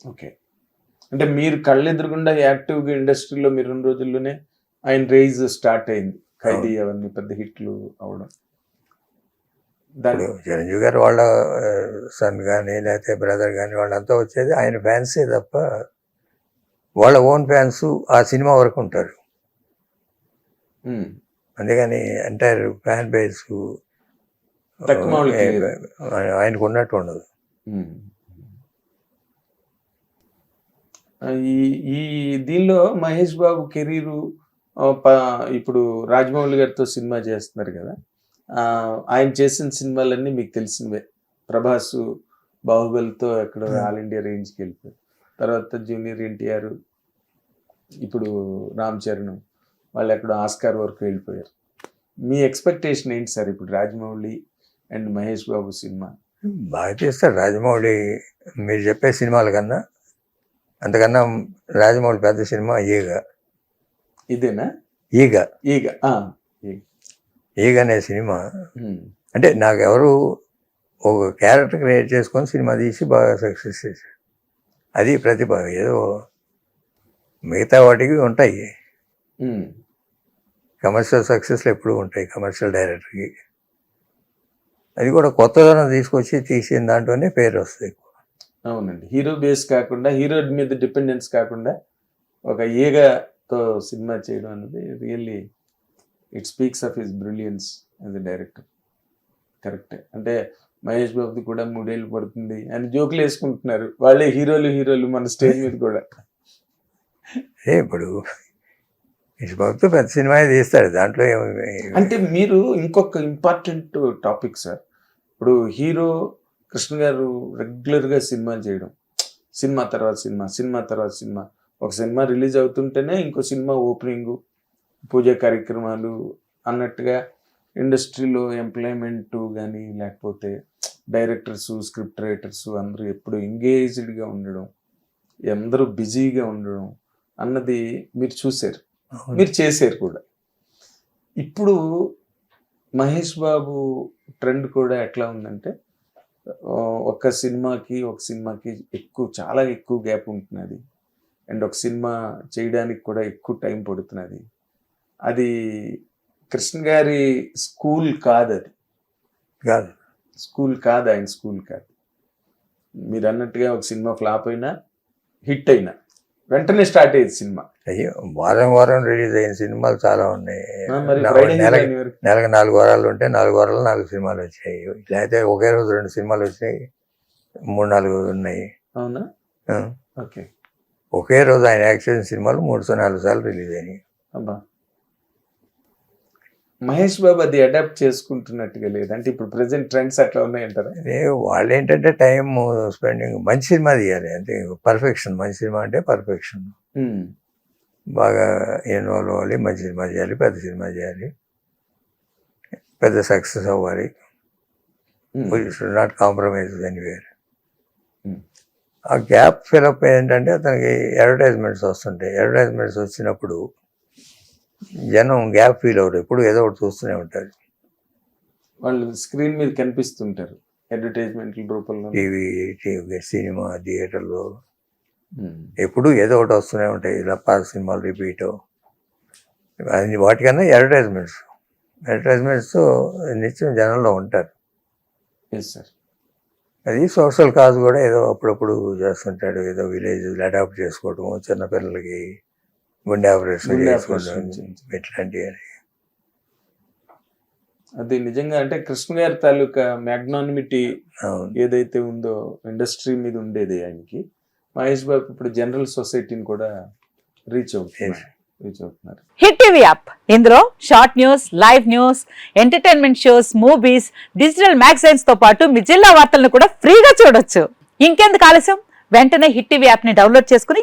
Okay. అంటే మీరు కళ్ళెదురుగుండా యాక్టివ్గా ఇండస్ట్రీలో మీరు రెండు రోజుల్లోనే ఆయన రేజ్ స్టార్ట్ అయింది. ఖైదీ అవన్నీ పెద్ద హిట్లు అవడం. దాని చిరంజీవి గారు వాళ్ళ సన్ కానీ లేకపోతే బ్రదర్ కానీ వాళ్ళంతా వచ్చేది ఆయన ఫ్యాన్సే తప్ప వాళ్ళ ఓన్ ఫ్యాన్స్ ఆ సినిమా వరకు ఉంటారు. అందుకని ఎంటైర్ ఫ్యాన్ బేస్. ఆయనకు ఉన్నట్టు ఉండదు ఉమ్. ఆ, ఈ ఈ దీనిలో మహేష్ బాబు కెరీరు ఇప్పుడు రాజమౌళి గారితో సినిమా చేస్తున్నారు కదా. ఆయన చేసిన సినిమాలన్నీ మీకు తెలిసినవే. ప్రభాస్ బాహుబలితో ఎక్కడ Hmm. ఆల్ ఇండియా రేంజ్కి వెళ్ళిపోయారు. తర్వాత జూనియర్ ఎన్టీఆర్ ఇప్పుడు రామ్ చరణ్ వాళ్ళు ఎక్కడ ఆస్కార్ వరకు వెళ్ళిపోయారు. మీ ఎక్స్పెక్టేషన్ ఏంటి సార్ ఇప్పుడు రాజమౌళి అండ్ మహేష్ బాబు సినిమా? బాగా చేస్తాడు రాజమౌళి మీరు చెప్పే సినిమాల కన్నా అంతకన్నా రాజమౌళి పెద్ద సినిమా ఈగ. ఇదేనా? ఈగ. ఈగ. ఈగ. అనే సినిమా. అంటే నాకు ఎవరు ఒక క్యారెక్టర్ క్రియేట్ చేసుకొని సినిమా తీసి బాగా సక్సెస్ చేశాడు అది ప్రతిభ. ఏదో మిగతా వాటికి ఉంటాయి. కమర్షియల్ సక్సెస్లు ఎప్పుడు ఉంటాయి కమర్షియల్ డైరెక్టర్కి. అది కూడా కొత్తదనం తీసుకొచ్చి తీసిన దాంట్లోనే పేరు వస్తుంది అవునండి. హీరో బేస్ కాకుండా హీరో మీద డిపెండెన్స్ కాకుండా ఒక ఈగతో సినిమా చేయడం అనేది really it speaks of his brilliance as a director. కరెక్టే. అంటే మహేష్ బాబుది కూడా మూడేళ్ళు పడుతుంది అని జోకులు వేసుకుంటున్నారు. వాళ్ళే హీరోలు హీరోలు మన స్టేజ్ మీద కూడా. ఏ ఇప్పుడు ఇష్టబాబుతో పెద్ద సినిమా తీస్తాడు. దాంట్లో అంటే మీరు ఇంకొక ఇంపార్టెంట్ టాపిక్ సార్ ఇప్పుడు హీరో కృష్ణ గారు రెగ్యులర్గా సినిమాలు చేయడం. సినిమా తర్వాత సినిమా సినిమా తర్వాత సినిమా. ఒక సినిమా రిలీజ్ అవుతుంటేనే ఇంకో సినిమా ఓపెనింగ్ పూజా కార్యక్రమాలు అన్నట్టుగా ఇండస్ట్రీలో ఎంప్లాయ్మెంట్ కానీ లేకపోతే డైరెక్టర్స్ స్క్రిప్ట్ రైటర్స్ అందరూ ఎప్పుడు ఎంగేజ్డ్గా ఉండడం అందరూ బిజీగా ఉండడం అన్నది మీరు చూశారు. మీరు చేశారు కూడా. ఇప్పుడు మహేష్ బాబు ట్రెండ్ కూడా ఎట్లా ఉందంటే ఒక సినిమాకి ఒక సినిమాకి ఎక్కువ చాలా ఎక్కువ గ్యాప్ ఉంటున్నది. అండ్ ఒక సినిమా చేయడానికి కూడా ఎక్కువ టైం పడుతున్నది. అది కృష్ణ గారి స్కూల్ కాదు అది. కాదు. స్కూల్ కాదు ఆయన స్కూల్ కాదు. మీరు అన్నట్టుగా ఒక సినిమా ఫ్లాప్ అయినా హిట్ అయినా. వెంటనే స్టార్ట్ అయ్యేది సినిమా. అయ్యో వారం వారం రిలీజ్ అయిన సినిమాలు చాలా ఉన్నాయి. నెలకి నాలుగు వారాలు ఉంటే నాలుగు వారాలు నాలుగు సినిమాలు వచ్చాయి. లేకపోతే ఒకే రోజు రెండు సినిమాలు వచ్చాయి మూడు నాలుగు ఉన్నాయి. అవునా. ఓకే. ఒకే రోజు ఆయన చేసిన సినిమాలు మూడు సో నాలుగు సార్లు రిలీజ్ అయినాయి. మహేష్ బాబు అది అడాప్ట్ చేసుకుంటున్నట్టుగా లేదు. అంటే ఇప్పుడు ప్రెసెంట్ ట్రెండ్స్ అట్లా ఉన్నాయంటారా? అదే వాళ్ళు ఏంటంటే టైం స్పెండింగ్ మంచి సినిమా తీయాలి. అంటే పర్ఫెక్షన్ మంచి సినిమా అంటే పర్ఫెక్షన్ బాగా ఇన్వాల్వ్ అవ్వాలి మంచి సినిమా చేయాలి పెద్ద సినిమా చేయాలి. పెద్ద సక్సెస్ అవ్వాలి. Should not compromise anywhere. ఆ గ్యాప్ ఫిలప్ ఏంటంటే అతనికి అడ్వర్టైజ్మెంట్స్ వస్తుంటాయి. అడ్వర్టైజ్మెంట్స్ వచ్చినప్పుడు జనం గ్యాప్ ఫీల్ అవుతారు ఎప్పుడు ఏదో ఒకటి చూస్తూనే ఉంటారు. వాళ్ళు స్క్రీన్ మీద కనిపిస్తుంటారు. అడ్వర్టైజ్మెంట్ రూపంలో. టీవీ టీవీ సినిమా థియేటర్లో. ఉమ్, ఎప్పుడు ఏదో ఒకటి వస్తూనే ఉంటాయి. ఇలా పాత సినిమాలు రిపీట్. అది వాటికన్నా అడ్వర్టైజ్మెంట్స్ అడ్వర్టైజ్మెంట్స్ నిత్యం జనంలో ఉంటారు. సార్ అది సోషల్ కాజ్ కూడా ఏదో అప్పుడప్పుడు చేస్తుంటాడు. ఏదో విలేజ్ అడాప్ట్ చేసుకోవటం చిన్నపిల్లలకి గుండె ఆపరేషన్ చేసుకోవడం. ఇట్లాంటివి అది నిజంగా అంటే కృష్ణ గారి తాలూకా మ్యాగ్నానిమిటీ ఏదైతే ఉందో ఇండస్ట్రీ మీద ఉండేది ఆయనకి మహేష్ బాబు ఇప్పుడు జనరల్ సొసైటీని కూడా రీచ్ అవుతున్నారు. రీచ్ అవుతున్నారు. Hit TV app. ఇందులో short news live news entertainment shows movies digital మ్యాగజైన్స్తో పాటు మీ జిల్లా వార్తలను కూడా ఫ్రీగా చూడొచ్చు. ఇంకెందుకు ఆలస్యం? వెంటనే హిట్ టీవీ యాప్ని డౌన్లోడ్ చేసుకుని